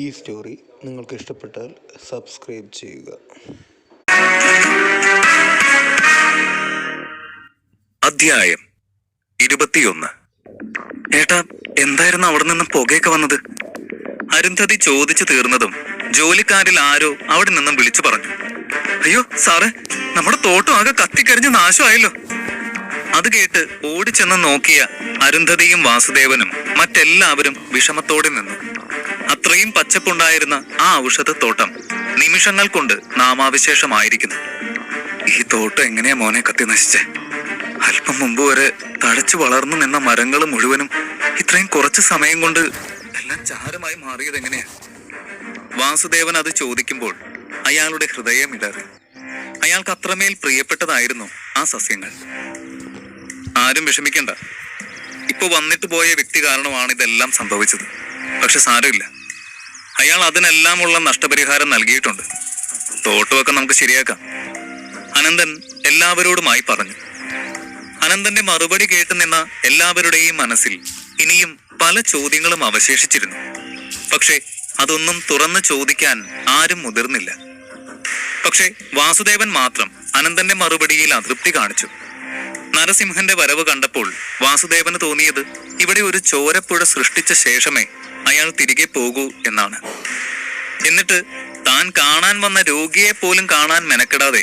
ഈ സ്റ്റോറി നിങ്ങൾക്ക് ഇഷ്ടപ്പെട്ടാൽ സബ്സ്ക്രൈബ് ചെയ്യുക. അധ്യായം ഇരുപത്തിയൊന്ന്. ഏട്ടാ എന്തായിരുന്നു അവിടെ നിന്ന് പുകയൊക്കെ വന്നത്? അരുന്ധതി ചോദിച്ചു തീർന്നതും ജോലിക്കാരിൽ ആരോ അവിടെ നിന്നും വിളിച്ചു പറഞ്ഞു. അയ്യോ സാറേ നമ്മുടെ തോട്ടം ആകെ കത്തിക്കരിഞ്ഞ് നാശമായല്ലോ. അത് കേട്ട് ഓടിച്ചെന്ന് നോക്കിയ അരുന്ധതിയും വാസുദേവനും മറ്റെല്ലാവരും വിഷമത്തോടെ നിന്നു. അത്രയും പച്ചപ്പുണ്ടായിരുന്ന ആ ഔഷധത്തോട്ടം നിമിഷങ്ങൾ കൊണ്ട് നാമാവിശേഷമായിരിക്കുന്നു. ഈ തോട്ടം എങ്ങനെയാ മോനെ കത്തി നശിച്ചേ? അല്പം മുമ്പ് വരെ തടച്ചു വളർന്നു നിന്ന മരങ്ങൾ മുഴുവനും ഇത്രയും കുറച്ച് സമയം കൊണ്ട് എല്ലാം ചാരമായി മാറിയത് എങ്ങനെയാ? വാസുദേവൻ അത് ചോദിക്കുമ്പോൾ അയാളുടെ ഹൃദയം ഇടറി. അയാൾക്ക് അത്രമേൽ പ്രിയപ്പെട്ടതായിരുന്നു ആ സസ്യങ്ങൾ. ആരും വിഷമിക്കണ്ട. ഇപ്പൊ വന്നിട്ട് പോയ വ്യക്തി കാരണമാണ് ഇതെല്ലാം സംഭവിച്ചത്. പക്ഷെ സാരമില്ല. അയാൾ അതിനെല്ലാമുള്ള നഷ്ടപരിഹാരം നൽകിയിട്ടുണ്ട്. തോട്ടമൊക്കെ നമുക്ക് ശരിയാക്കാം. അനന്തൻ എല്ലാവരോടുമായി പറഞ്ഞു. അനന്തന്റെ മറുപടി കേട്ടു നിന്ന എല്ലാവരുടെയും മനസ്സിൽ ഇനിയും പല ചോദ്യങ്ങളും അവശേഷിച്ചിരുന്നു. പക്ഷേ അതൊന്നും തുറന്നു ചോദിക്കാൻ ആരും മുതിർന്നില്ല. പക്ഷേ വാസുദേവൻ മാത്രം അനന്തന്റെ മറുപടിയിൽ അതൃപ്തി കാണിച്ചു. നരസിംഹന്റെ വരവ് കണ്ടപ്പോൾ വാസുദേവന് തോന്നിയത് ഇവിടെ ഒരു ചോരപ്പുഴ സൃഷ്ടിച്ച ശേഷമേ അയാൾ തിരികെ പോകൂ എന്നാണ്. എന്നിട്ട് താൻ കാണാൻ വന്ന രോഗിയെ പോലും കാണാൻ മെനക്കെടാതെ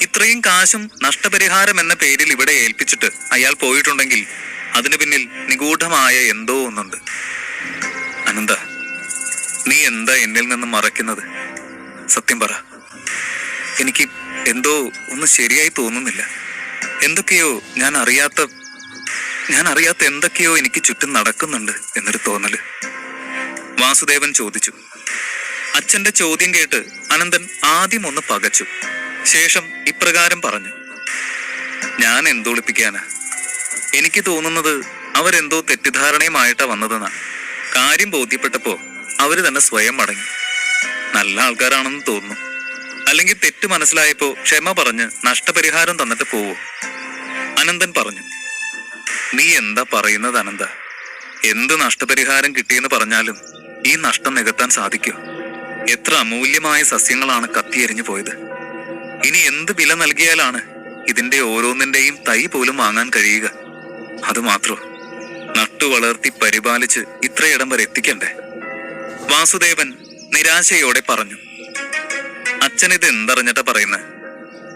ഇത്രയും കാശും നഷ്ടപരിഹാരം എന്ന പേരിൽ ഇവിടെ ഏൽപ്പിച്ചിട്ട് അയാൾ പോയിട്ടുണ്ടെങ്കിൽ അതിനു പിന്നിൽ നിഗൂഢമായ എന്തോ ഒന്നുണ്ട്. അനന്ത നീ എന്താ എന്നിൽ നിന്ന് മറയ്ക്കുന്നത്? സത്യം പറ. എനിക്ക് എന്തോ ഒന്നും ശരിയായി തോന്നുന്നില്ല. എന്തൊക്കെയോ ഞാൻ അറിയാത്ത ഞാൻ അറിയാത്ത എന്തൊക്കെയോ എനിക്ക് ചുറ്റും നടക്കുന്നുണ്ട് എന്നൊരു തോന്നൽ. വാസുദേവൻ ചോദിച്ചു. അച്ഛന്റെ ചോദ്യം കേട്ട് അനന്തൻ ആദ്യം ഒന്ന് പകച്ചു. ശേഷം ഇപ്രകാരം പറഞ്ഞു. ഞാൻ എന്തോളിപ്പിക്കാനാ? എനിക്ക് തോന്നുന്നത് അവരെന്തോ തെറ്റിദ്ധാരണയുമായിട്ടാ വന്നതെന്നാ. കാര്യം ബോധ്യപ്പെട്ടപ്പോ അവർ തന്നെ സ്വയം മടങ്ങി. നല്ല ആൾക്കാരാണെന്ന് തോന്നുന്നു. അല്ലെങ്കിൽ തെറ്റ് മനസ്സിലായപ്പോ ക്ഷമ പറഞ്ഞ് നഷ്ടപരിഹാരം തന്നിട്ട് പോവോ? അനന്തൻ പറഞ്ഞു. നീ എന്താ പറയുന്നത് അനന്ത? എന്ത് നഷ്ടപരിഹാരം കിട്ടിയെന്ന് പറഞ്ഞാലും ഈ നഷ്ടം നികത്താൻ സാധിക്കൂ? എത്ര അമൂല്യമായ സസ്യങ്ങളാണ് കത്തിയെരിഞ്ഞു പോയത്. ഇനി എന്ത് വില നൽകിയാലാണ് ഇതിന്റെ ഓരോന്നിന്റെയും തൈ പോലും വാങ്ങാൻ കഴിയുക? അതുമാത്രോ നട്ടു വളർത്തി പരിപാലിച്ച് ഇത്രയിടം വരെ എത്തിക്കണ്ടേ? വാസുദേവൻ നിരാശയോടെ പറഞ്ഞു. അച്ഛൻ ഇത് എന്തറിഞ്ഞിട്ടാ പറയുന്നത്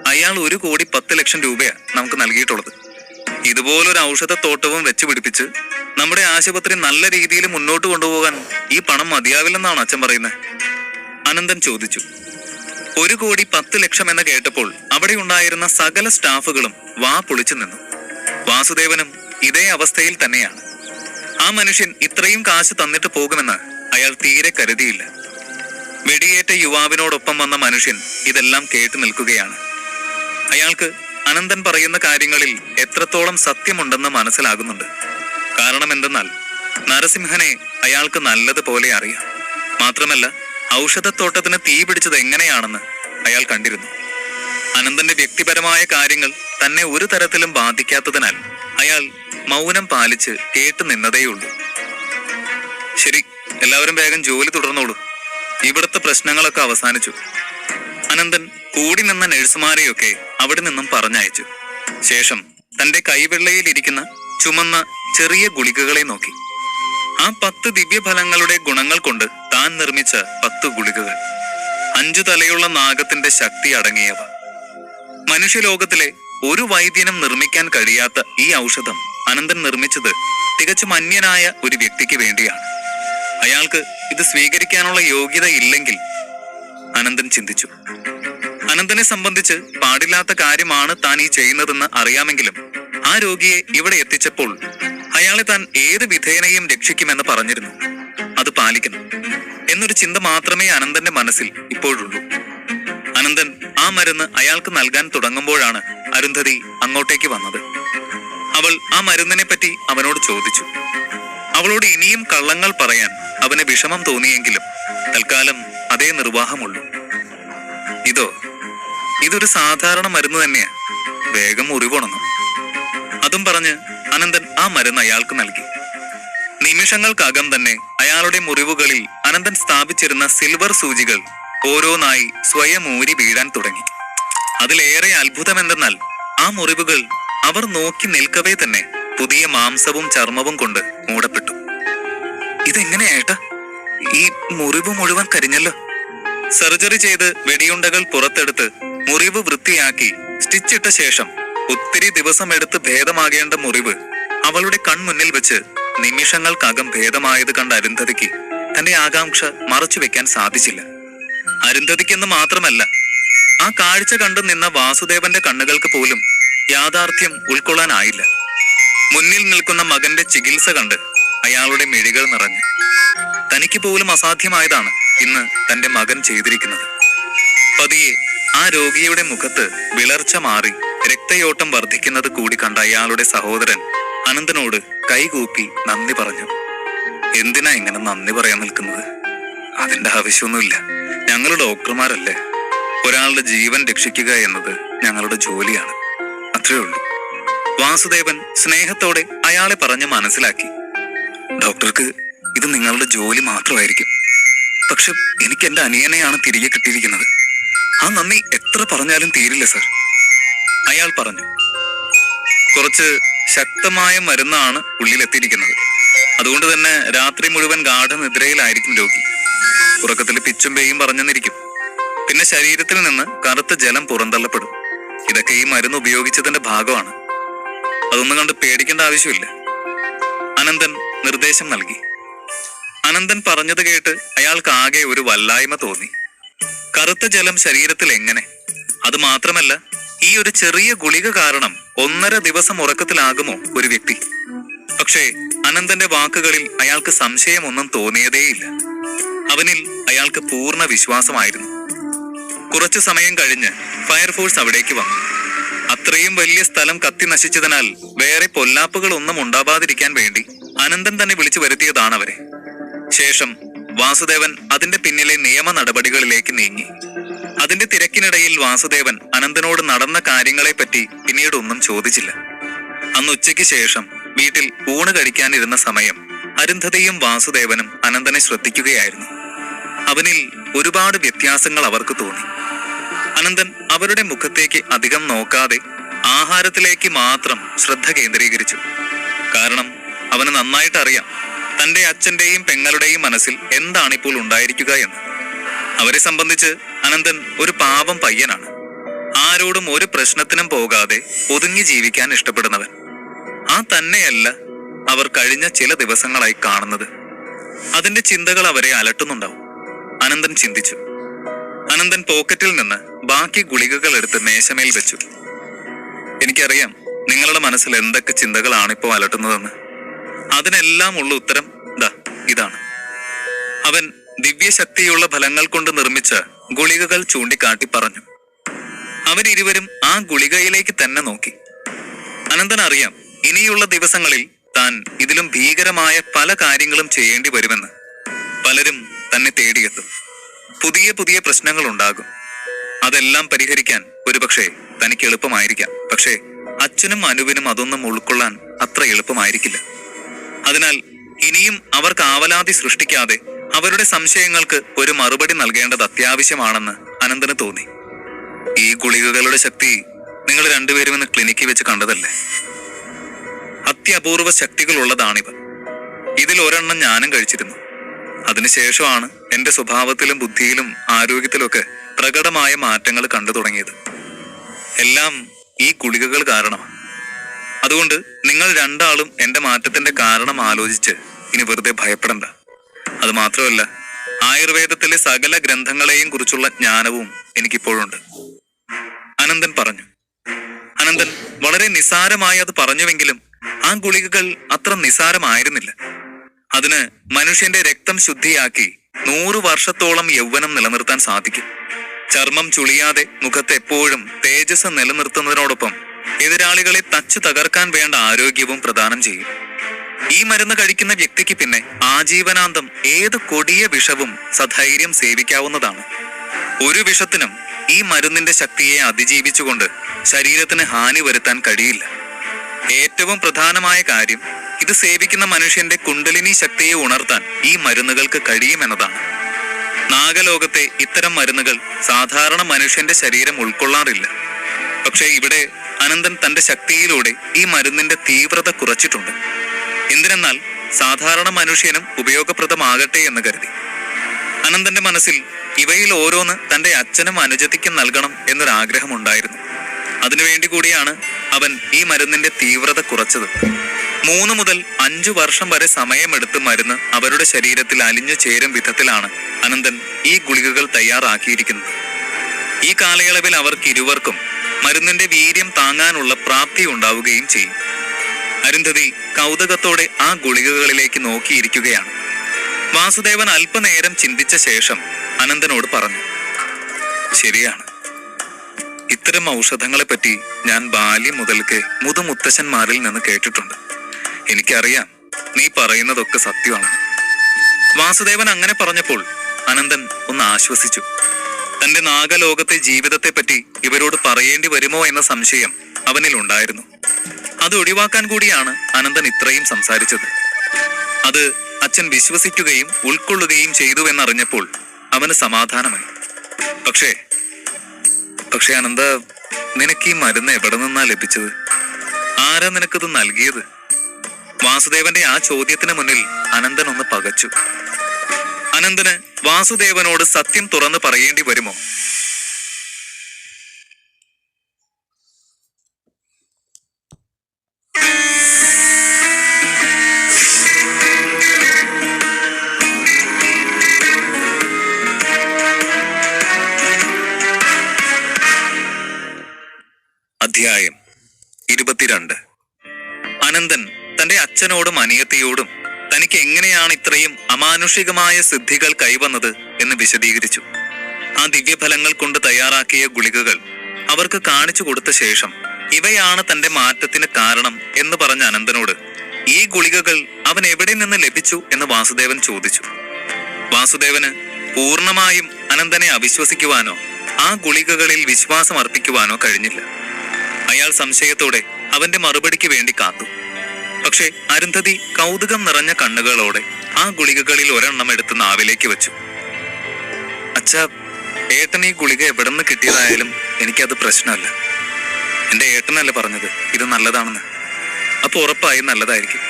അയാൾ ഒരു കോടി പത്ത് ലക്ഷം രൂപയാ നമുക്ക് നൽകിയിട്ടുള്ളത്. ഇതുപോലൊരു ഔഷധത്തോട്ടവും വെച്ച് പിടിപ്പിച്ച് നമ്മുടെ ആശുപത്രി നല്ല രീതിയിൽ മുന്നോട്ട് കൊണ്ടുപോകാൻ ഈ പണം മതിയാവില്ലെന്നാണ് അച്ഛൻ പറയുന്നത്. അനന്തൻ ചോദിച്ചു. ഒരു കോടി പത്ത് ലക്ഷം എന്ന് കേട്ടപ്പോൾ അവിടെ ഉണ്ടായിരുന്ന സകല സ്റ്റാഫുകളും വാ പൊളിച്ചു നിന്നു. വാസുദേവനും ഇതേ അവസ്ഥയിൽ തന്നെയാണ്. ആ മനുഷ്യൻ ഇത്രയും കാശ് തന്നിട്ട് പോകുമെന്ന് അയാൾ തീരെ കരുതിയില്ല. വെടിയേറ്റ യുവാവിനോടൊപ്പം വന്ന മനുഷ്യൻ ഇതെല്ലാം കേട്ടു നിൽക്കുകയാണ്. അയാൾക്ക് അനന്തൻ പറയുന്ന കാര്യങ്ങളിൽ എത്രത്തോളം സത്യമുണ്ടെന്ന് മനസ്സിലാകുന്നുണ്ട്. കാരണം എന്തെന്നാൽ നരസിംഹനെ അയാൾക്ക് നല്ലതുപോലെ അറിയാം. മാത്രമല്ല ഔഷധത്തോട്ടത്തിന് തീ പിടിച്ചത് എങ്ങനെയാണെന്ന് അയാൾ കണ്ടിരുന്നു. അനന്തന്റെ വ്യക്തിപരമായ കാര്യങ്ങൾ തന്നെ ഒരു തരത്തിലും ബാധിക്കാത്തതിനാൽ അയാൾ മൗനം പാലിച്ച് കേട്ടു നിന്നതേയുള്ളൂ. ശരി എല്ലാവരും വേഗം ജോലി തുടർന്നോളൂ. ഇവിടുത്തെ പ്രശ്നങ്ങളൊക്കെ അവസാനിച്ചു. അനന്തൻ കൂടി നിന്ന നഴ്സുമാരെയൊക്കെ അവിടെ നിന്നും പറഞ്ഞയച്ചു. ശേഷം തന്റെ കൈവെള്ളയിൽ ഇരിക്കുന്ന ചുമന്ന ചെറിയ ഗുളികകളെ നോക്കി. ആ പത്ത് ദിവ്യഫലങ്ങളുടെ ഗുണങ്ങൾ കൊണ്ട് താൻ നിർമ്മിച്ച പത്ത് ഗുളികകൾ. അഞ്ചു തലയുള്ള നാഗത്തിന്റെ ശക്തി അടങ്ങിയവ. മനുഷ്യലോകത്തിലെ ഒരു വൈദ്യനും നിർമ്മിക്കാൻ കഴിയാത്ത ഈ ഔഷധം അനന്തൻ നിർമ്മിച്ചത് തികച്ചും അന്യനായ ഒരു വ്യക്തിക്ക് വേണ്ടിയാണ്. അയാൾക്ക് ഇത് സ്വീകരിക്കാനുള്ള യോഗ്യത ഇല്ലെങ്കിൽ അനന്തൻ ചിന്തിച്ചു. അനന്തനെ സംബന്ധിച്ച് പാടില്ലാത്ത കാര്യമാണ് താൻ ഈ ചെയ്യുന്നതെന്ന് അറിയാമെങ്കിലും ആ രോഗിയെ ഇവിടെ എത്തിച്ചപ്പോൾ അയാളെ താൻ ഏത് വിധേനയും രക്ഷിക്കുമെന്ന് പറഞ്ഞിരുന്നു. അത് പാലിക്കണം. എന്നൊരു ചിന്ത മാത്രമേ അനന്തന്റെ മനസ്സിൽ ഇപ്പോഴുള്ളൂ. അനന്തൻ ആ മരുന്ന് അയാൾക്ക് നൽകാൻ തുടങ്ങുമ്പോഴാണ് അരുന്ധതി അങ്ങോട്ടേക്ക് വന്നത്. അവൾ ആ മരുന്നിനെ പറ്റി അവനോട് ചോദിച്ചു. അവളോട് ഇനിയും കള്ളങ്ങൾ പറയാൻ അവന് വിഷമം തോന്നിയെങ്കിലും തൽക്കാലം അതേ നിർവാഹമുള്ളൂ. ഇതോ ഇതൊരു സാധാരണ മരുന്ന് തന്നെയാ. വേഗം മുറിവുണങ്ങും. അതും പറഞ്ഞ് അനന്തൻ ആ മരുന്ന് അയാൾക്ക് നൽകി. നിമിഷങ്ങൾക്കകം തന്നെ അയാളുടെ മുറിവുകളിൽ അനന്തൻ സ്ഥാപിച്ചിരുന്ന സിൽവർ സൂചികൾ ഓരോന്നായി സ്വയം ഊരി വീഴാൻ തുടങ്ങി. അതിലേറെ അത്ഭുതമെന്തെന്നാൽ ആ മുറിവുകൾ അവർ നോക്കി നിൽക്കവേ തന്നെ പുതിയ മാംസവും ചർമ്മവും കൊണ്ട് മൂടപ്പെട്ടു. ഇതെങ്ങനെയായിട്ടാ? ഈ മുറിവ് മുഴുവൻ കരിഞ്ഞല്ലോ. സർജറി ചെയ്ത് വെടിയുണ്ടകൾ പുറത്തെടുത്ത് മുറിവ് വൃത്തിയാക്കി സ്റ്റിച്ചിട്ട ശേഷം ഒത്തിരി ദിവസം എടുത്ത് ഭേദമാകേണ്ട മുറിവ് അവളുടെ കൺമുന്നിൽ വെച്ച് നിമിഷങ്ങൾക്കകം ഭേദമായത് കണ്ട അരുന്ധതിക്ക് തന്റെ ആകാംക്ഷ മറച്ചു വെക്കാൻ സാധിച്ചില്ല. അരുന്ധതിക്കെന്ന് മാത്രമല്ല ആ കാഴ്ച കണ്ടു നിന്ന വാസുദേവന്റെ കണ്ണുകൾക്ക് പോലും യാഥാർത്ഥ്യം ഉൾക്കൊള്ളാനായില്ല. മുന്നിൽ നിൽക്കുന്ന മകന്റെ ചികിത്സ കണ്ട് അയാളുടെ മിഴികൾ നിറഞ്ഞു. തനിക്ക് പോലും അസാധ്യമായതാണ് ഇന്ന് തന്റെ മകൻ ചെയ്തിരിക്കുന്നത്. പതിയെ ആ രോഗിയുടെ മുഖത്ത് വിളർച്ച മാറി രക്തയോട്ടം വർദ്ധിക്കുന്നത് കൂടി കണ്ട അയാളുടെ സഹോദരൻ അനന്തനോട് കൈകൂപ്പി നന്ദി പറഞ്ഞു. എന്തിനാ ഇങ്ങനെ നന്ദി പറയാൻ നിൽക്കുന്നത്? അതിന്റെ ആവശ്യമൊന്നുമില്ല. ഞങ്ങൾ ഡോക്ടർമാരല്ലേ. ഒരാളുടെ ജീവൻ രക്ഷിക്കുക എന്നത് ഞങ്ങളുടെ ജോലിയാണ്. അത്രേ ഉള്ളൂ. വാസുദേവൻ സ്നേഹത്തോടെ അയാളെ പറഞ്ഞ് മനസ്സിലാക്കി. ഡോക്ടർക്ക് ഇത് നിങ്ങളുടെ ജോലി മാത്രമായിരിക്കും. പക്ഷെ എനിക്ക് എന്റെ അനിയനെയാണ് തിരികെ കിട്ടിയിരിക്കുന്നത്. ആ നന്ദി എത്ര പറഞ്ഞാലും തീരില്ല സർ. അയാൾ പറഞ്ഞു കുറച്ച് ശക്തമായ മരുന്നാണ് ഉള്ളിലെത്തിയിരിക്കുന്നത്. അതുകൊണ്ട് തന്നെ രാത്രി മുഴുവൻ ഗാഠനിദ്രയിലായിരിക്കും രോഗി. ഉറക്കത്തിൽ പിച്ചും പേയും പറഞ്ഞെന്നിരിക്കും. പിന്നെ ശരീരത്തിൽ നിന്ന് കറുത്ത ജലം പുറന്തള്ളപ്പെടും. ഇതൊക്കെ ഈ മരുന്ന് ഉപയോഗിച്ചതിന്റെ ഭാഗമാണ്. അതൊന്നും കണ്ട് പേടിക്കേണ്ട ആവശ്യമില്ല. അനന്തൻ നിർദ്ദേശം നൽകി. അനന്തൻ പറഞ്ഞത് കേട്ട് അയാൾക്ക് ആകെ ഒരു വല്ലായ്മ തോന്നി. കറുത്ത ജലം ശരീരത്തിൽ എങ്ങനെ? അത് മാത്രമല്ല ഈ ഒരു ചെറിയ ഗുളിക കാരണം ഒന്നര ദിവസം ഉറക്കത്തിലാകുമോ ഒരു വ്യക്തി? പക്ഷേ അനന്തന്റെ വാക്കുകളിൽ അയാൾക്ക് സംശയമൊന്നും തോന്നിയതേയില്ല. അവനിൽ അയാൾക്ക് പൂർണ വിശ്വാസമായിരുന്നു. കുറച്ചു സമയം കഴിഞ്ഞ് ഫയർഫോഴ്സ് അവിടേക്ക് വന്നു. അത്രയും വലിയ സ്ഥലം കത്തി നശിച്ചതിനാൽ വേറെ പൊല്ലാപ്പുകളൊന്നും ഉണ്ടാവാതിരിക്കാൻ വേണ്ടി അനന്തൻ തന്നെ വിളിച്ചു വരുത്തിയതാണ് അവരെ ശേഷം വാസുദേവൻ അതിന്റെ പിന്നിലെ നിയമ നടപടികളിലേക്ക് നീങ്ങി. അതിന്റെ തിരക്കിനിടയിൽ വാസുദേവൻ അനന്തനോട് നടന്ന കാര്യങ്ങളെപ്പറ്റി പിന്നീട് ഒന്നും ചോദിച്ചില്ല. അന്ന് ഉച്ചയ്ക്ക് ശേഷം വീട്ടിൽ ഊണ് കഴിക്കാനിരുന്ന സമയം അരുന്ധതയും വാസുദേവനും അനന്തനെ ശ്രദ്ധിക്കുകയായിരുന്നു. അവനിൽ ഒരുപാട് വ്യത്യാസങ്ങൾ അവർക്ക് തോന്നി. അനന്തൻ അവരുടെ മുഖത്തേക്ക് അധികം നോക്കാതെ ആഹാരത്തിലേക്ക് മാത്രം ശ്രദ്ധ കേന്ദ്രീകരിച്ചു. കാരണം അവന് നന്നായിട്ട് അറിയാം തന്റെ അച്ഛന്റെയും പെങ്ങളുടെയും മനസ്സിൽ എന്താണിപ്പോൾ ഉണ്ടായിരിക്കുക എന്ന്. അവരെ സംബന്ധിച്ച് അനന്തൻ ഒരു പാവം പയ്യനാണ്. ആരോടും ഒരു പ്രശ്നത്തിനും പോകാതെ ഒതുങ്ങി ജീവിക്കാൻ ഇഷ്ടപ്പെടുന്നവൻ. ആ തന്നെയല്ല അവർ കഴിഞ്ഞ ചില ദിവസങ്ങളായി കാണുന്നത്. അതിന്റെ ചിന്തകൾ അവരെ അലട്ടുന്നുണ്ടാവും. അനന്തൻ ചിന്തിച്ചു. അനന്തൻ പോക്കറ്റിൽ നിന്ന് ബാക്കി ഗുളികകൾ എടുത്ത് മേശമേൽ വെച്ചു. എനിക്കറിയാം നിങ്ങളുടെ മനസ്സിൽ എന്തൊക്കെ ചിന്തകളാണ് ഇപ്പോൾ അലട്ടുന്നതെന്ന്. അതിനെല്ലാം ഉള്ള ഉത്തരം ദാ ഇതാണ്. അവൻ ദിവ്യശക്തിയുള്ള ഫലങ്ങൾ കൊണ്ട് നിർമ്മിച്ച ഗുളികകൾ ചൂണ്ടിക്കാട്ടി പറഞ്ഞു. അവരിരുവരും ആ ഗുളികയിലേക്ക് തന്നെ നോക്കി. അനന്തൻ അറിയാം ഇനിയുള്ള ദിവസങ്ങളിൽ താൻ ഇതിലും ഭീകരമായ പല കാര്യങ്ങളും ചെയ്യേണ്ടി വരുമെന്ന്. പലരും തന്നെ തേടിയെത്തും. പുതിയ പുതിയ പ്രശ്നങ്ങൾ ഉണ്ടാകും അതെല്ലാം പരിഹരിക്കാൻ ഒരുപക്ഷെ തനിക്ക് എളുപ്പമായിരിക്കാം. പക്ഷേ അച്ഛനും അനുവിനും അതൊന്നും ഉൾക്കൊള്ളാൻ അത്ര എളുപ്പമായിരിക്കില്ല. അതിനാൽ ഇനിയും അവർക്ക് ആവലാതി സൃഷ്ടിക്കാതെ അവരുടെ സംശയങ്ങൾക്ക് ഒരു മറുപടി നൽകേണ്ടത് അത്യാവശ്യമാണെന്ന് അനന്തന് തോന്നി. ഈ ഗുളികകളുടെ ശക്തി നിങ്ങൾ രണ്ടുപേരും ഇന്ന് ക്ലിനിക്കിൽ വെച്ച് കണ്ടതല്ലേ? അത്യപൂർവ ശക്തികളുള്ളതാണിവ ഇതിൽ ഒരെണ്ണം ഞാനും കഴിച്ചിരുന്നു. അതിനുശേഷമാണ് എന്റെ സ്വഭാവത്തിലും ബുദ്ധിയിലും ആരോഗ്യത്തിലൊക്കെ പ്രകടമായ മാറ്റങ്ങൾ കണ്ടു തുടങ്ങിയത്. എല്ലാം ഈ ഗുളികകൾ കാരണമാണ്. അതുകൊണ്ട് നിങ്ങൾ രണ്ടാളും എന്റെ മാറ്റത്തിന്റെ കാരണം ആലോചിച്ച് ഇനി വെറുതെ ഭയപ്പെടണ്ട. അത് മാത്രമല്ല ആയുർവേദത്തിലെ സകല ഗ്രന്ഥങ്ങളെയും കുറിച്ചുള്ള ജ്ഞാനവും എനിക്കിപ്പോഴുണ്ട്. അനന്തൻ പറഞ്ഞു. അനന്തൻ വളരെ നിസാരമായി അത് പറഞ്ഞുവെങ്കിലും ആ ഗുളികകൾ അത്ര നിസാരമായിരുന്നില്ല. അതിന് മനുഷ്യന്റെ രക്തം ശുദ്ധിയാക്കി നൂറു വർഷത്തോളം യൗവനം നിലനിർത്താൻ സാധിക്കും. ചർമ്മം ചുളിയാതെ മുഖത്ത് എപ്പോഴും തേജസ് നിലനിർത്തുന്നതിനോടൊപ്പം എതിരാളികളെ തച്ചു തകർക്കാൻ വേണ്ട ആരോഗ്യവും പ്രദാനം ചെയ്യും. ഈ മരുന്ന് കഴിക്കുന്ന വ്യക്തിക്ക് പിന്നെ ആജീവനാന്തം ഏത് കൊടിയ വിഷവും സധൈര്യം സേവിക്കാവുന്നതാണ്. ഒരു വിഷത്തിനും ഈ മരുന്നിന്റെ ശക്തിയെ അതിജീവിച്ചുകൊണ്ട് ശരീരത്തിന് ഹാനി വരുത്താൻ കഴിയില്ല. ഏറ്റവും പ്രധാനമായ കാര്യം ഇത് സേവിക്കുന്ന മനുഷ്യന്റെ കുണ്ടലിനി ശക്തിയെ ഉണർത്താൻ ഈ മരുന്നുകൾക്ക് കഴിയുമെന്നതാണ്. നാഗലോകത്തെ ഇത്തരം മരുന്നുകൾ സാധാരണ മനുഷ്യന്റെ ശരീരം ഉൾക്കൊള്ളാറില്ല. പക്ഷേ ഇവിടെ അനന്തൻ തന്റെ ശക്തിയിലൂടെ ഈ മരുന്നിന്റെ തീവ്രത കുറച്ചിട്ടുണ്ട്. എന്തിനെന്നാൽ സാധാരണ മനുഷ്യനും ഉപയോഗപ്രദമാകട്ടെ എന്ന് കരുതി. അനന്തന്റെ മനസ്സിൽ ഇവയിൽ ഓരോന്ന് തന്റെ അച്ഛനും അനുജതിക്കും നൽകണം എന്നൊരാഗ്രഹമുണ്ടായിരുന്നു. അതിനുവേണ്ടി കൂടിയാണ് അവൻ ഈ മരുന്നിന്റെ തീവ്രത കുറച്ചത്. മൂന്ന് മുതൽ അഞ്ചു വർഷം വരെ സമയമെടുത്ത് മരുന്ന് അവരുടെ ശരീരത്തിൽ അലിഞ്ഞു ചേരും വിധത്തിലാണ് അനന്തൻ ഈ ഗുളികകൾ തയ്യാറാക്കിയിരിക്കുന്നത്. ഈ കാലയളവിൽ അവർക്ക് ഇരുവർക്കും മരുന്നിന്റെ വീര്യം താങ്ങാനുള്ള പ്രാപ്തി ഉണ്ടാവുകയും ചെയ്യും. അരുന്ധതി കൗതുകത്തോടെ ആ ഗുളികകളിലേക്ക് നോക്കിയിരിക്കുകയാണ്. വാസുദേവൻ അല്പനേരം ചിന്തിച്ച ശേഷം അനന്തനോട് പറഞ്ഞു ശരിയാണ്. ഇത്തരം ഔഷധങ്ങളെ പറ്റി ഞാൻ ബാല്യം മുതൽക്ക് മുതുമുത്തശ്ശന്മാരിൽ നിന്ന് കേട്ടിട്ടുണ്ട്. എനിക്കറിയാം നീ പറയുന്നതൊക്കെ സത്യമാണ്. വാസുദേവൻ അങ്ങനെ പറഞ്ഞപ്പോൾ അനന്തൻ ഒന്ന് ആശ്വസിച്ചു. തന്റെ നാഗലോകത്തെ ജീവിതത്തെപ്പറ്റി ഇവരോട് പറയേണ്ടി വരുമോ എന്ന സംശയം അവനിൽ ഉണ്ടായിരുന്നു. അത് ഒഴിവാക്കാൻ കൂടിയാണ് അനന്തൻ ഇത്രയും സംസാരിച്ചത്. അത് അച്ഛൻ വിശ്വസിക്കുകയും ഉൾക്കൊള്ളുകയും ചെയ്തു എന്നറിഞ്ഞപ്പോൾ അവന് സമാധാനമായി. പക്ഷേ പക്ഷേ അനന്ത നിനക്ക് ഈ മരുന്ന് എവിടെ നിന്നാ ലഭിച്ചത്? ആരാ നിനക്കത് നൽകിയത്? വാസുദേവന്റെ ആ ചോദ്യത്തിന് മുന്നിൽ അനന്തൻ ഒന്ന് പകച്ചു. അനന്തന് വാസുദേവനോട് സത്യം തുറന്ന് പറയേണ്ടി വരുമോ? അധ്യായം ഇരുപത്തിരണ്ട്. അനന്തൻ തന്റെ അച്ഛനോടും അനിയത്തിയോടും തനിക്ക് എങ്ങനെയാണ് ഇത്രയും അമാനുഷികമായ സിദ്ധികൾ കൈവന്നത് എന്ന് വിശദീകരിച്ചു. ആ ദിവ്യഫലങ്ങൾ കൊണ്ട് തയ്യാറാക്കിയ ഗുളികകൾ അവർക്ക് കാണിച്ചു കൊടുത്ത ശേഷം ഇവയാണ് തന്റെ മാറ്റത്തിന് കാരണം എന്ന് പറഞ്ഞ അനന്തനോട് ഈ ഗുളികകൾ അവൻ എവിടെ നിന്ന് ലഭിച്ചു? എന്ന് വാസുദേവൻ ചോദിച്ചു. വാസുദേവന് പൂർണമായും അനന്തനെ അവിശ്വസിക്കുവാനോ ആ ഗുളികകളിൽ വിശ്വാസം അർപ്പിക്കുവാനോ കഴിഞ്ഞില്ല. അയാൾ സംശയത്തോടെ അവന്റെ മറുപടിക്ക് വേണ്ടി കാത്തു. പക്ഷേ അരുന്ധതി കൗതുകം നിറഞ്ഞ കണ്ണുകളോടെ ആ ഗുളികകളിൽ ഒരെണ്ണം എടുത്ത് നാവിലേക്ക് വെച്ചു. അച്ഛ ഏട്ടൻ ഈ ഗുളിക എവിടെന്ന് കിട്ടിയതായാലും എനിക്കത് പ്രശ്നമല്ല. എന്റെ ഏട്ടനല്ല പറഞ്ഞത് ഇത് നല്ലതാണെന്ന്. അപ്പൊ ഉറപ്പായി നല്ലതായിരിക്കും.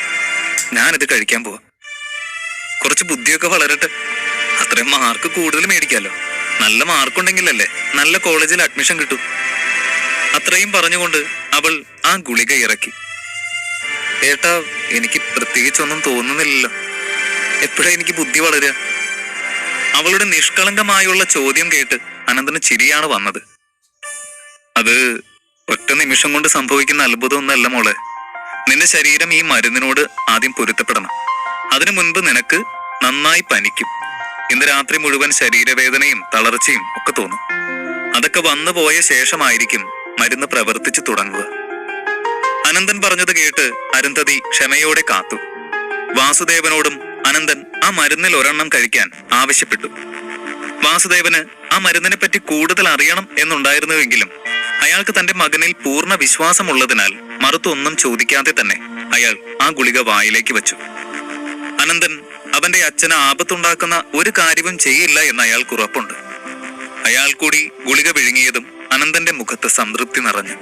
ഞാനിത് കഴിക്കാൻ പോവാം. കുറച്ച് ബുദ്ധിയൊക്കെ വളരട്ടെ. അത്രയും മാർക്ക് കൂടുതൽ മേടിക്കാലോ. നല്ല മാർക്കുണ്ടെങ്കിലല്ലേ നല്ല കോളേജിൽ അഡ്മിഷൻ കിട്ടും. അത്രയും പറഞ്ഞുകൊണ്ട് അവൾ ആ ഗുളിക ഇറക്കി. ഏട്ടാ എനിക്ക് പ്രത്യേകിച്ചൊന്നും തോന്നുന്നില്ലല്ലോ. എപ്പോഴാ എനിക്ക് ബുദ്ധി വളരുക? അവളുടെ നിഷ്കളങ്കമായുള്ള ചോദ്യം കേട്ട് അനന്തന് ചിരിയാണ് വന്നത്. അത് ഒറ്റ നിമിഷം കൊണ്ട് സംഭവിക്കുന്ന അത്ഭുതമൊന്നല്ല മോളെ. നിന്റെ ശരീരം ഈ മരുന്നിനോട് ആദ്യം പൊരുത്തപ്പെടണം. അതിനു മുൻപ് നിനക്ക് നന്നായി പനിക്കും. ഇന്ന് രാത്രി മുഴുവൻ ശരീരവേദനയും തളർച്ചയും ഒക്കെ തോന്നും. അതൊക്കെ വന്നു പോയ ശേഷമായിരിക്കും മരുന്ന് പ്രവർത്തിച്ചു തുടങ്ങുക. അനന്തൻ പറഞ്ഞത് കേട്ട് അരുന്ധതി ക്ഷമയോടെ കാത്തു. വാസുദേവനോടും അനന്തൻ ആ മരുന്നിൽ ഒരെണ്ണം കഴിക്കാൻ ആവശ്യപ്പെട്ടു. വാസുദേവന് ആ മരുന്നിനെ പറ്റി കൂടുതൽ അറിയണം എന്നുണ്ടായിരുന്നുവെങ്കിലും അയാൾക്ക് തന്റെ മകനിൽ പൂർണ വിശ്വാസമുള്ളതിനാൽ മറുത്തൊന്നും ചോദിക്കാതെ തന്നെ അയാൾ ആ ഗുളിക വായിലേക്ക് വെച്ചു. അനന്തൻ അവന്റെ അച്ഛന് ആപത്തുണ്ടാക്കുന്ന ഒരു കാര്യവും ചെയ്യില്ല എന്ന് അയാൾക്ക് ഉറപ്പുണ്ട്. അയാൾ കൂടി ഗുളിക വിഴുങ്ങിയതും അനന്തന്റെ മുഖത്ത് സംതൃപ്തി നിറഞ്ഞു.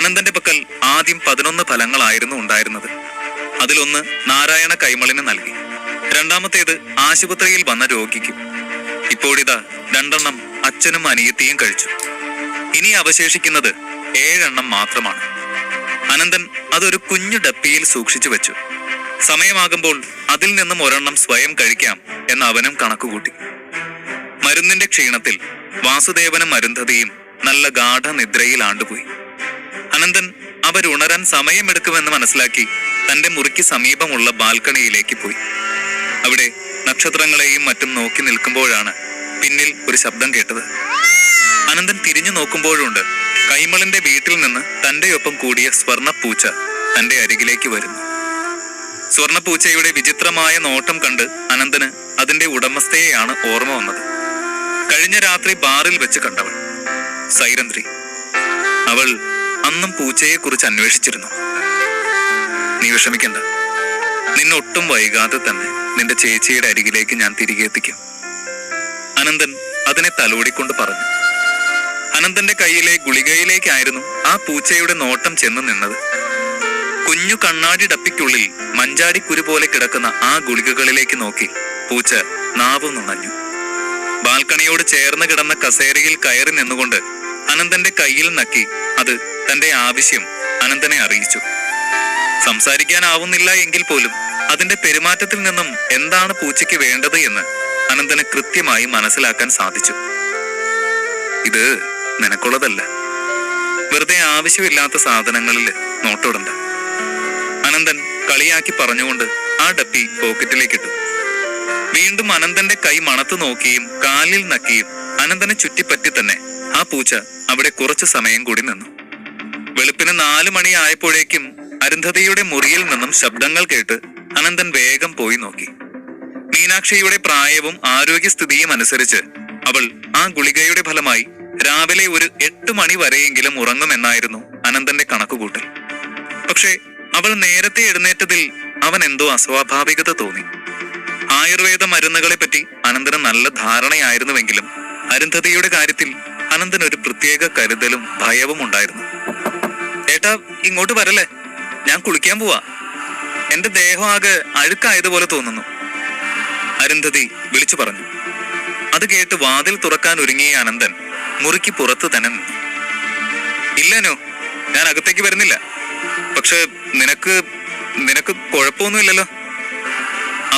അനന്തന്റെ പക്കൽ ആദ്യം പതിനൊന്ന് ഫലങ്ങളായിരുന്നു ഉണ്ടായിരുന്നത്. അതിലൊന്ന് നാരായണ കൈമളിന് നൽകി. രണ്ടാമത്തേത് ആശുപത്രിയിൽ വന്ന രോഗിക്കും. ഇപ്പോഴിതാ രണ്ടെണ്ണം അച്ഛനും അനിയത്തിയും കഴിച്ചു. ഇനി അവശേഷിക്കുന്നത് ഏഴെണ്ണം മാത്രമാണ്. അനന്തൻ അതൊരു കുഞ്ഞു ഡപ്പിയിൽ സൂക്ഷിച്ചു വെച്ചു. സമയമാകുമ്പോൾ അതിൽ നിന്നും ഒരെണ്ണം സ്വയം കഴിക്കാം എന്ന് അവനും കണക്കുകൂട്ടി. മരുന്നിന്റെ ക്ഷീണത്തിൽ വാസുദേവനും അരുന്ധതിയും നല്ല ഗാഠനിദ്രയിൽ ആണ്ടുപോയി. അനന്തൻ അവരുണരാൻ സമയമെടുക്കുമെന്ന് മനസ്സിലാക്കി തന്റെ മുറിക്ക് സമീപമുള്ള ബാൽക്കണിയിലേക്ക് പോയി. അവിടെ നക്ഷത്രങ്ങളെയും മറ്റും നോക്കി നിൽക്കുമ്പോഴാണ് പിന്നിൽ ഒരു ശബ്ദം കേട്ടത്. അനന്തൻ തിരിഞ്ഞു നോക്കുമ്പോഴുണ്ട് കൈമളിന്റെ വീട്ടിൽ നിന്ന് തന്റെ ഒപ്പം കൂടിയ സ്വർണപ്പൂച്ച തന്റെ അരികിലേക്ക് വരുന്നു. സ്വർണപ്പൂച്ചയുടെ വിചിത്രമായ നോട്ടം കണ്ട് അനന്തന് അതിന്റെ ഉടമസ്ഥയെയാണ് ഓർമ്മ വന്നത്. കഴിഞ്ഞ രാത്രി ബാറിൽ വെച്ച് കണ്ടവൾ. സൈരന്ത്രി. അവൾ അന്നും പൂച്ചയെ കുറിച്ച് അന്വേഷിച്ചിരുന്നു. നീ വിഷമിക്കണ്ട. നിന്നൊട്ടും വൈകാതെ തന്നെ നിന്റെ ചേച്ചിയുടെ അരികിലേക്ക് ഞാൻ തിരികെ എത്തിക്കും. അനന്തൻ അതിനെ തലോടിക്കൊണ്ട് പറഞ്ഞു. അനന്തന്റെ കയ്യിലെ ഗുളികയിലേക്കായിരുന്നു ആ പൂച്ചയുടെ നോട്ടം ചെന്ന് നിന്നത്. കുഞ്ഞു കണ്ണാടി ഡപ്പിക്കുള്ളിൽ മഞ്ചാടിക്കുരു പോലെ കിടക്കുന്ന ആ ഗുളികകളിലേക്ക് നോക്കി പൂച്ച നാവ് നുണഞ്ഞു. ബാൽക്കണിയോട് ചേർന്ന് കിടന്ന കസേരയിൽ കയറി നിന്നുകൊണ്ട് അനന്തന്റെ കയ്യിൽ നക്കി അത് തന്റെ ആവശ്യം അനന്തനെ അറിയിച്ചു. സംസാരിക്കാനാവുന്നില്ല എങ്കിൽ പോലും അതിന്റെ പെരുമാറ്റത്തിൽ നിന്നും എന്താണ് പൂച്ചയ്ക്ക് വേണ്ടത് എന്ന് അനന്തന് കൃത്യമായി മനസ്സിലാക്കാൻ സാധിച്ചു. ഇത് നിനക്കുള്ളതല്ല. വെറുതെ ആവശ്യമില്ലാത്ത സാധനങ്ങളിൽ നോട്ടിടണ്ട അനന്തൻ കളിയാക്കി പറഞ്ഞുകൊണ്ട് ആ ഡപ്പി പോക്കറ്റിലേക്കിട്ടു. വീണ്ടും അനന്തന്റെ കൈ മണത്തു നോക്കിയും കാലിൽ നക്കിയും അനന്തനെ ചുറ്റിപ്പറ്റി തന്നെ ആ പൂച്ച അവിടെ കുറച്ചു സമയം കൂടി നിന്നു. വെളുപ്പിന് നാലു മണി ആയപ്പോഴേക്കും അരുന്ധതിയുടെ മുറിയിൽ നിന്നും ശബ്ദങ്ങൾ കേട്ട് അനന്തൻ വേഗം പോയി നോക്കി. മീനാക്ഷിയുടെ പ്രായവും ആരോഗ്യസ്ഥിതിയും അനുസരിച്ച് അവൾ ആ ഗുളികയുടെ ഫലമായി രാവിലെ ഒരു എട്ട് മണി വരെയെങ്കിലും ഉറങ്ങുമെന്നായിരുന്നു അനന്തന്റെ കണക്കുകൂട്ടൽ. പക്ഷേ അവൾ നേരത്തെ എഴുന്നേറ്റതിൽ അവൻ എന്തോ അസ്വാഭാവികത തോന്നി. ആയുർവേദ മരുന്നുകളെ പറ്റി അനന്തന് നല്ല ധാരണയായിരുന്നുവെങ്കിലും അരുന്ധതിയുടെ കാര്യത്തിൽ അനന്തന് ഒരു പ്രത്യേക കരുതലും ഭയവും ഉണ്ടായിരുന്നു ഏട്ടാ ഇങ്ങോട്ട് വരല്ലേ? ഞാൻ കുളിക്കാൻ പോവാ. എന്റെ ദേഹം ആകെ അഴുക്കായതുപോലെ തോന്നുന്നു. അരുന്ധതി വിളിച്ചു പറഞ്ഞു. അത് കേട്ട് വാതിൽ തുറക്കാൻ ഒരുങ്ങിയ അനന്തൻ മുറിക്ക് പുറത്ത് തന്നെ ഇല്ലനോ ഞാൻ അകത്തേക്ക് വരുന്നില്ല. പക്ഷെ നിനക്ക് നിനക്ക് കുഴപ്പമൊന്നുമില്ലല്ലോ?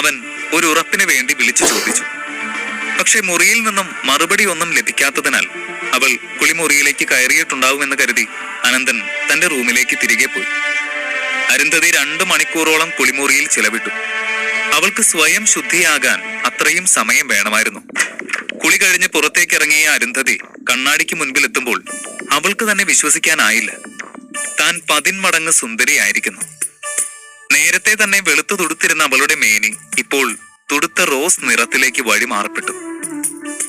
അവൻ ഒരു ഉറപ്പിന് വേണ്ടി വിളിച്ചു ചോദിച്ചു. പക്ഷെ മുറിയിൽ നിന്നും മറുപടി ഒന്നും ലഭിക്കാത്തതിനാൽ അവൾ കുളിമുറിയിലേക്ക് കയറിയിട്ടുണ്ടാവുമെന്ന് കരുതി അനന്തൻ തന്റെ റൂമിലേക്ക് തിരികെ പോയി. അരുന്ധതി രണ്ടു മണിക്കൂറോളം കുളിമുറിയിൽ ചിലവിട്ടു. അവൾക്ക് സ്വയം ശുദ്ധിയാകാൻ അത്രയും സമയം വേണമായിരുന്നു. കുളി കഴിഞ്ഞ് പുറത്തേക്ക് ഇറങ്ങിയ അരുന്ധതി കണ്ണാടിക്ക് മുൻപിലെത്തുമ്പോൾ അവൾക്ക് തന്നെ വിശ്വസിക്കാനായില്ല. താൻ പതിന്മടങ്ങ് സുന്ദരിയായിരിക്കുന്നു. നേരത്തെ തന്നെ വെളുത്തു തുടുത്തിരുന്ന അവളുടെ മേനി ഇപ്പോൾ തുടുത്ത റോസ് നിറത്തിലേക്ക് വഴിമാറപ്പെട്ടു.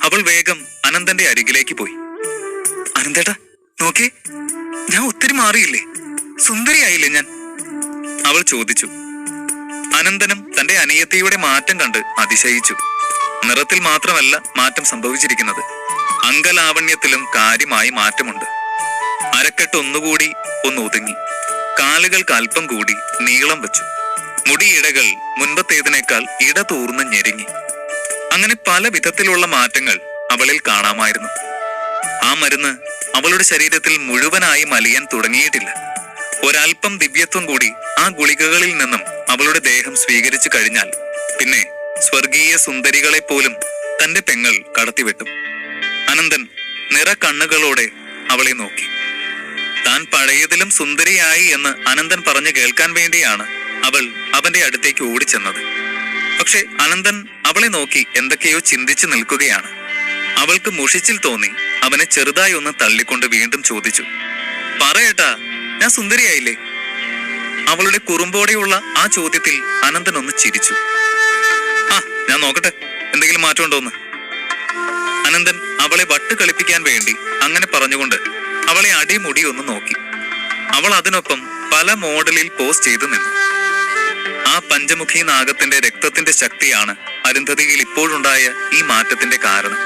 അവൾ വേഗം അനന്തന്റെ അരികിലേക്ക് പോയി. അനന്തേട്ടാ നോക്കി. ഞാൻ ഒത്തിരി മാറിയില്ലേ? സുന്ദരിയായില്ലേ ഞാൻ? അവൾ ചോദിച്ചു. അനന്തനും തന്റെ അനിയത്തിയുടെ മാറ്റം കണ്ട് അതിശയിച്ചു. നിറത്തിൽ മാത്രമല്ല മാറ്റം സംഭവിച്ചിരിക്കുന്നത്. അങ്കലാവണ്യത്തിലും കാര്യമായി മാറ്റമുണ്ട്. അരക്കെട്ട് ഒന്നുകൂടി ഒന്ന് ഒതുങ്ങി. കാലുകൾക്ക് അല്പം കൂടി നീളം വെച്ചു. മുടിയിടകൾ മുൻപത്തേതിനേക്കാൾ ഇട തൂർന്ന് ഞെരുങ്ങി. അങ്ങനെ പല വിധത്തിലുള്ള മാറ്റങ്ങൾ അവളിൽ കാണാമായിരുന്നു. ആ മരുന്ന് അവളുടെ ശരീരത്തിൽ മുഴുവനായി മലിയാൻ തുടങ്ങിയിട്ടില്ല. ഒരൽപ്പം ദിവ്യത്വം കൂടി ആ ഗുളികകളിൽ നിന്നും അവളുടെ ദേഹം സ്വീകരിച്ചു കഴിഞ്ഞാൽ പിന്നെ സ്വർഗീയ സുന്ദരികളെ പോലും തന്റെ പെങ്ങൾ കടത്തിവെട്ടും. അനന്തൻ നിറ കണ്ണുകളോടെ അവളെ നോക്കി. താൻ പഴയതിലും സുന്ദരിയായി എന്ന് അനന്തൻ പറഞ്ഞു കേൾക്കാൻ വേണ്ടിയാണ് അവൾ അവന്റെ അടുത്തേക്ക് ഓടിച്ചെന്നത്. പക്ഷെ അനന്തൻ അവളെ നോക്കി എന്തൊക്കെയോ ചിന്തിച്ചു നിൽക്കുകയാണ്. അവൾക്ക് മുഷിച്ചിൽ തോന്നി. അവനെ ചെറുതായി ഒന്ന് തള്ളിക്കൊണ്ട് വീണ്ടും ചോദിച്ചു പറയട്ടാ ഞാൻ സുന്ദരിയായില്ലേ? അവളുടെ കുറുമ്പോടെയുള്ള ആ ചോദ്യത്തിൽ അനന്തൻ ഒന്ന് ചിരിച്ചു. ആ ഞാൻ നോക്കട്ടെ എന്തെങ്കിലും മാറ്റമുണ്ടോന്ന് അനന്തൻ അവളെ വട്ട് കളിപ്പിക്കാൻ വേണ്ടി അങ്ങനെ പറഞ്ഞുകൊണ്ട് അവളെ അടിമുടി ഒന്ന് നോക്കി. അവൾ അതിനൊപ്പം പല മോഡലിൽ പോസ് ചെയ്തു നിന്നു. ആ പഞ്ചമുഖി നാഗത്തിന്റെ രക്തത്തിന്റെ ശക്തിയാണ് അരുന്ധതിയിൽ ഇപ്പോഴുണ്ടായ ഈ മാറ്റത്തിന്റെ കാരണം.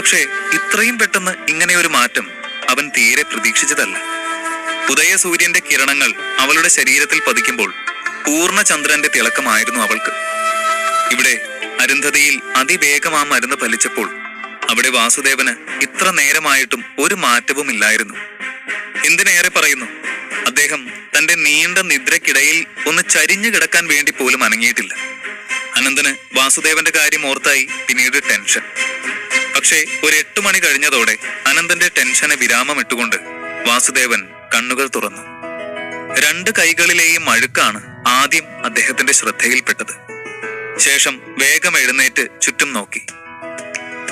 പക്ഷേ ഇത്രയും പെട്ടെന്ന് ഇങ്ങനെ ഒരു മാറ്റം അവൻ തീരെ പ്രതീക്ഷിച്ചതല്ല. ഉദയ സൂര്യന്റെ കിരണങ്ങൾ അവളുടെ ശരീരത്തിൽ പതിക്കുമ്പോൾ പൂർണചന്ദ്രന്റെ തിളക്കമായിരുന്നു അവൾക്ക്. ഇവിടെ അരുന്ധതിയിൽ അതിവേഗം ആ മരുന്ന് ഫലിച്ചപ്പോൾ അവിടെ വാസുദേവന് ഇത്ര നേരമായിട്ടും ഒരു മാറ്റവും ഇല്ലായിരുന്നു. എന്തിനേറെ പറയുന്നു? അദ്ദേഹം തന്റെ നീണ്ട നിദ്രക്കിടയിൽ ഒന്ന് ചരിഞ്ഞു കിടക്കാൻ വേണ്ടി പോലും അനങ്ങിയിട്ടില്ല. അനന്തന് വാസുദേവന്റെ കാര്യം ഓർത്തായി പിന്നീട് ടെൻഷൻ. പക്ഷേ ഒരു എട്ട് മണി കഴിഞ്ഞതോടെ അനന്തന്റെ ടെൻഷനെ വിരാമം ഇട്ടുകൊണ്ട് വാസുദേവൻ കണ്ണുകൾ തുറന്നു. രണ്ട് കൈകളിലെയും അഴുക്കാണ് ആദ്യം അദ്ദേഹത്തിന്റെ ശ്രദ്ധയിൽപ്പെട്ടത്. ശേഷം വേഗം എഴുന്നേറ്റ് ചുറ്റും നോക്കി.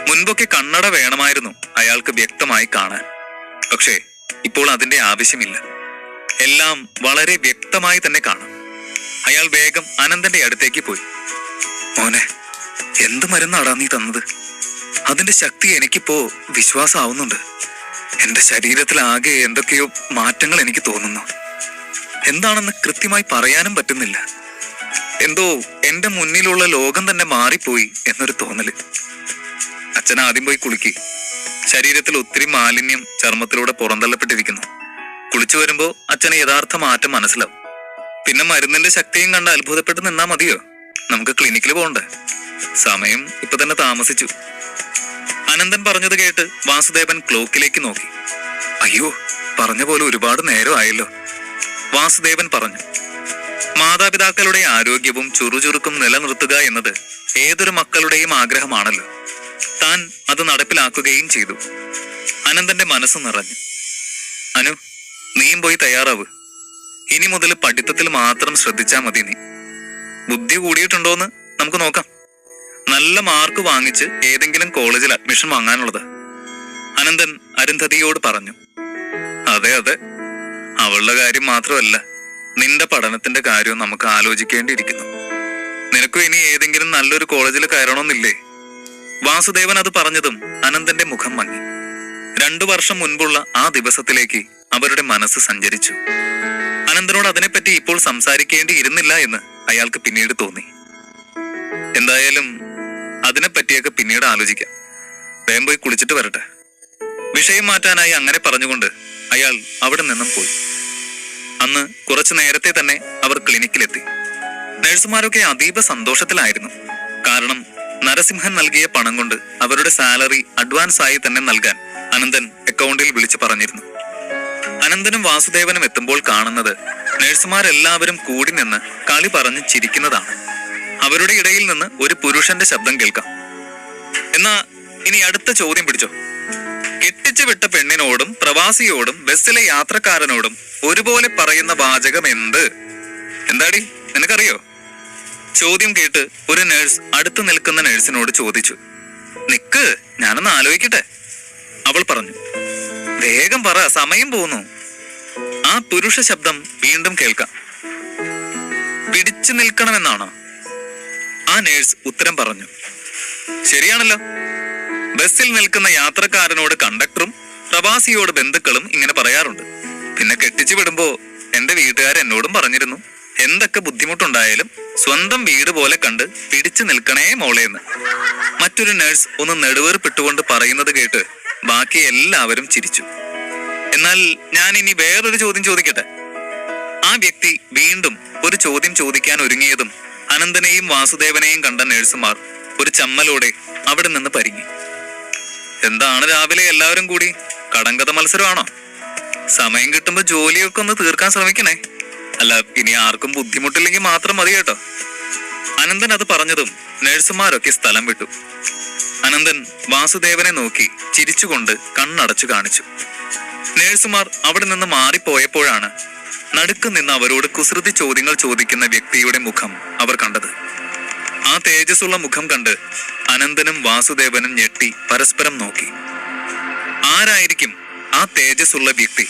മുൻപൊക്കെ കണ്ണട വേണമായിരുന്നു അയാൾക്ക് വ്യക്തമായി കാണാൻ. പക്ഷേ ഇപ്പോൾ അതിന്റെ ആവശ്യമില്ല. എല്ലാം വളരെ വ്യക്തമായി തന്നെ കാണാം. അയാൾ വേഗം അനന്തന്റെ അടുത്തേക്ക് പോയി. മോനെ എന്ത് മരുന്നാടാ നീ തന്നത്? അതിന്റെ ശക്തി എനിക്കിപ്പോ വിശ്വാസമാവുന്നുണ്ട്. എന്റെ ശരീരത്തിലാകെ എന്തൊക്കെയോ മാറ്റങ്ങൾ എനിക്ക് തോന്നുന്നു. എന്താണെന്ന് കൃത്യമായി പറയാനും പറ്റുന്നില്ല. എന്തോ എന്റെ മുന്നിലുള്ള ലോകം തന്നെ മാറിപ്പോയി എന്നൊരു തോന്നൽ. അച്ഛൻ ആദ്യം പോയി കുളിക്കി. ശരീരത്തിൽ ഒത്തിരി മാലിന്യം ചർമ്മത്തിലൂടെ പുറന്തള്ളപ്പെട്ടിരിക്കുന്നു. കുളിച്ചു വരുമ്പോ അച്ഛന് യഥാർത്ഥ മാറ്റം മനസ്സിലാവും. പിന്നെ മരുന്നിന്റെ ശക്തിയും കണ്ട് അത്ഭുതപ്പെട്ട് നിന്നാ മതിയോ? നമുക്ക് ക്ലിനിക്കിൽ പോകണ്ടേ. സമയം ഇപ്പൊ തന്നെ താമസിച്ചു. അനന്തൻ പറഞ്ഞത് കേട്ട് വാസുദേവൻ ക്ലോക്കിലേക്ക് നോക്കി. അയ്യോ പറഞ്ഞ പോലെ ഒരുപാട് നേരമായല്ലോ വാസുദേവൻ പറഞ്ഞു. മാതാപിതാക്കളുടെ ആരോഗ്യവും ചുറുചുറുക്കും നിലനിർത്തുക എന്നത് ഏതൊരു മക്കളുടെയും ആഗ്രഹമാണല്ലോ. താൻ അത് നടപ്പിലാക്കുകയും ചെയ്തു. അനന്തന്റെ മനസ്സ് നിറഞ്ഞു. അനു നീയും പോയി തയ്യാറാവ്. ഇനി മുതൽ പഠിത്തത്തിൽ മാത്രം ശ്രദ്ധിച്ചാൽ മതി നീ ബുദ്ധി കൂടിയിട്ടുണ്ടോന്ന് നമുക്ക് നോക്കാം. നല്ല മാർക്ക് വാങ്ങിച്ച് ഏതെങ്കിലും കോളേജിൽ അഡ്മിഷൻ വാങ്ങാനുള്ളത്. അനന്തൻ അരുന്ധതിയോട് പറഞ്ഞു അതെ അതെ. അവളുടെ കാര്യം മാത്രമല്ല നിന്റെ പഠനത്തിന്റെ കാര്യവും നമുക്ക് ആലോചിക്കേണ്ടിയിരിക്കുന്നു. നിനക്കും ഇനി ഏതെങ്കിലും നല്ലൊരു കോളേജിൽ കയറണമെന്നില്ലേ? വാസുദേവൻ അത് പറഞ്ഞതും അനന്തന്റെ മുഖം മങ്ങി. രണ്ടു വർഷം മുൻപുള്ള ആ ദിവസത്തിലേക്ക് അവരുടെ മനസ്സ് സഞ്ചരിച്ചു. അനന്തനോട് അതിനെപ്പറ്റി ഇപ്പോൾ സംസാരിക്കേണ്ടിയിരുന്നില്ല എന്ന് അയാൾക്ക് പിന്നീട് തോന്നി. എന്തായാലും അതിനെപ്പറ്റിയൊക്കെ പിന്നീട് ആലോചിക്കാം. വേഗം പോയി കുളിച്ചിട്ട് വരട്ടെ. വിഷയം മാറ്റാനായി അങ്ങനെ പറഞ്ഞുകൊണ്ട് അയാൾ അവിടെ നിന്നും പോയി. അന്ന് കുറച്ചു നേരത്തെ തന്നെ അവർ ക്ലിനിക്കിലെത്തി. നഴ്സുമാരൊക്കെ അതീവ സന്തോഷത്തിലായിരുന്നു. കാരണം നരസിംഹൻ നൽകിയ പണം കൊണ്ട് അവരുടെ സാലറി അഡ്വാൻസ് ആയി തന്നെ നൽകാൻ അനന്തൻ അക്കൗണ്ടിൽ വിളിച്ചു പറഞ്ഞിരുന്നു. അനന്തനും വാസുദേവനും എത്തുമ്പോൾ കാണുന്നത് നഴ്സുമാരെല്ലാവരും കൂടി നിന്ന് കളി പറഞ്ഞ് ചിരിക്കുന്നതാണ്. അവരുടെ ഇടയിൽ നിന്ന് ഒരു പുരുഷന്റെ ശബ്ദം കേൾക്കാം. എന്നാ ഇനി അടുത്ത ചോദ്യം പിടിച്ചോ. കെട്ടിച്ചു വിട്ട പെണ്ണിനോടും പ്രവാസിയോടും ബസ്സിലെ യാത്രക്കാരനോടും ഒരുപോലെ പറയുന്ന വാചകം എന്ത്? എന്താടി നിനക്കറിയോ? ചോദ്യം കേട്ട് ഒരു നേഴ്സ് അടുത്ത് നിൽക്കുന്ന നേഴ്സിനോട് ചോദിച്ചു. നിക്ക് ഞാനൊന്ന് ആലോചിക്കട്ടെ. അവൾ പറഞ്ഞു വേഗം പറ സമയം പോകുന്നു ആ പുരുഷ ശബ്ദം വീണ്ടും കേൾക്കാം. പിടിച്ചു നിൽക്കണമെന്നാണോ? ആ നേഴ്സ് ഉത്തരം പറഞ്ഞു. ശരിയാണല്ലോ. ബസ്സിൽ നിൽക്കുന്ന യാത്രക്കാരനോട് കണ്ടക്ടറും പ്രവാസിയോട് ബന്ധുക്കളും ഇങ്ങനെ പറയാറുണ്ട്. പിന്നെ കെട്ടിച്ചു വിടുമ്പോ എന്റെ വീട്ടുകാർ എന്നോടും പറഞ്ഞിരുന്നു. എന്തൊക്കെ ബുദ്ധിമുട്ടുണ്ടായാലും സ്വന്തം വീട് പോലെ കണ്ട് പിടിച്ചു നിൽക്കണേ മോളേന്ന് മറ്റൊരു നേഴ്സ് ഒന്ന് നെടുവേർപ്പിട്ടുകൊണ്ട് പറയുന്നത് കേട്ട് ബാക്കി എല്ലാവരും ചിരിച്ചു. എന്നാൽ ഞാൻ ഇനി വേറൊരു ചോദ്യം ചോദിക്കട്ടെ? ആ വ്യക്തി വീണ്ടും ഒരു ചോദ്യം ചോദിക്കാൻ ഒരുങ്ങിയതും അനന്തനെയും വാസുദേവനെയും കണ്ട നഴ്സുമാർ ഒരു ചമ്മലോടെ അവിടെ നിന്ന് പരിങ്ങി. എന്താണ് രാവിലെ എല്ലാവരും കൂടി? കടങ്കഥ മത്സരമാണോ? സമയം കിട്ടുമ്പോ ജോലിയൊക്കെ ഒന്ന് തീർക്കാൻ ശ്രമിക്കണേ. അല്ല ഇനി ആർക്കും ബുദ്ധിമുട്ടില്ലെങ്കിൽ മാത്രം മതി കേട്ടോ. അനന്തൻ അത് പറഞ്ഞതും നഴ്സുമാരൊക്കെ സ്ഥലം വിട്ടു. അനന്തൻ വാസുദേവനെ നോക്കി ചിരിച്ചുകൊണ്ട് കണ്ണടച്ചു കാണിച്ചു. നേഴ്സുമാർ അവിടെ നിന്ന് മാറിപ്പോയപ്പോഴാണ് നടുക്ക് നിന്ന് അവരോട് കുസൃതി ചോദ്യങ്ങൾ ചോദിക്കുന്ന വ്യക്തിയുടെ മുഖം അവർ കണ്ടത്. ആ തേജസ്സുള്ള മുഖം കണ്ട് അനന്തനും വാസുദേവനും ഞെട്ടി പരസ്പരം നോക്കി. ആരായിരിക്കും ആ തേജസ്സുള്ള വ്യക്തി?